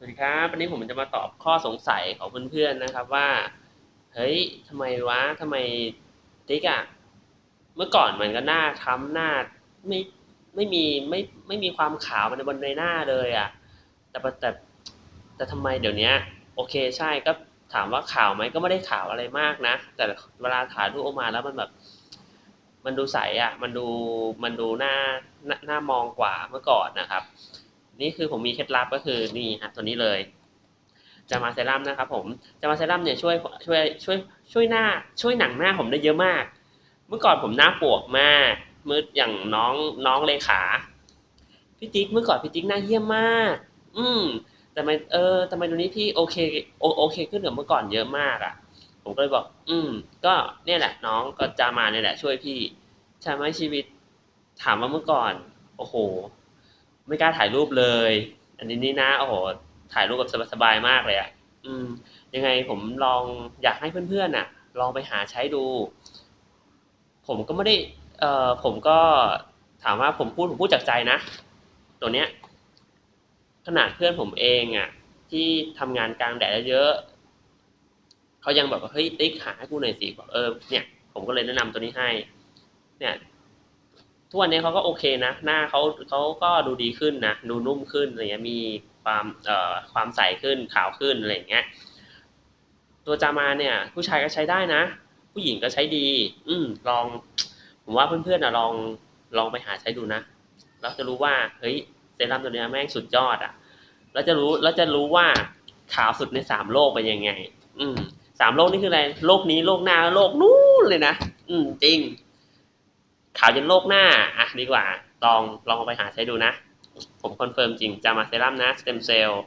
สวัสดีครับวันนี้ผมจะมาตอบข้อสงสัยของเพื่อนๆนะครับว่า เฮ้ยทำไมวะทำไมติ๊กอะเมื่อก่อนมันก็หน้าค้ำหน้าไม่ไม่มีไม่ไม่มีความขาวมันบนในหน้าเลยอะแต่แต่แต่ทำไมเดี๋ยวนี้โอเคใช่ก็ถามว่าขาวไหมก็ไม่ได้ขาวอะไรมากนะ แต่เวลาถ่ายรูปออกมาแล้วมันแบบ มันดูใสอะมันดูมันดูหน้าหน้าหน้ามองกว่าเมื่อก่อนนะครับ นี่คือผมมีเคล็ดลับก็คือนี่ฮะตัวนี้เลยจามาเซรั่มนะครับผมจามาเซรั่มเนี่ยช่วยช่วยช่วยช่วยหน้า ช่วยหนังหน้าผมได้เยอะมาก เมื่อก่อนผมหน้าปวกมากมืออย่างน้องน้องเลขาพี่ติ๊กเมื่อก่อนพี่ติ๊กหน้าเยี่ยมมาก อืมแต่ไมเออทำไมตรงนี้พี่โอเคโอโอเคขึ้นกว่าเมื่อก่อนเยอะมากอะ ผมก็เลยบอก อืม ก็เนี่ยแหละ น้องก็จามาเนี่ยแหละ ช่วยพี่ใช่ไหมชีวิตถามว่าเมื่อก่อน โอ้โห ไม่กล้าถ่ายรูปเลย อันนี้นี่นะโอ้โหถ่ายรูปแบบสบายๆมากเลยอะ่ะ อืม ยังไงผมลองอยากให้เพื่อนๆน่ะ ลองไปหาใช้ดู ผมก็ไม่ได้ เอ่อผมก็ถามว่าผมพูดผมพูดจากใจนะ ตัวเนี้ย ขนาดเพื่อนผมเองอะ ที่ทำงานกลางแดดเยอะเขายังแบบว่าเฮ้ยติ๊กหาให้กูหน่อยสิบอกเออเนี่ย ผมก็เลยแนะนำตัวนี้ให้ เนี่ย ทุกวันนี้เขาก็โอเคนะ หน้าเขาเขาก็ดูดีขึ้นนะ ดูนุ่มขึ้นอะไรเงี้ยมีความเอ่อความใสขึ้นขาวขึ้นอะไรอย่างเงี้ยตัวจามาเนี่ย ผู้ชายก็ใช้ได้นะ ผู้หญิงก็ใช้ดี อืมลอง ผมว่าเพื่อนๆนะลองลองไปหาใช้ดูนะแล้วจะรู้ว่าเฮ้ยเซรั่มตัวนี้แม่งสุดยอดอะแล้วจะรู้แล้วจะรู้ว่าขาวสุดในสามโลกเป็นยังไง อืมสามโลกนี่คืออะไร โลกนี้โลกหน้าโลกนู้นเลยนะ อืมจริง ขาวจนโลกหน้าอะดีกว่า ลองลองเอาไปหาใช้ดูนะ ผมคอนเฟิร์มจริงจามาเซรั่มนะสเต็มเซลล์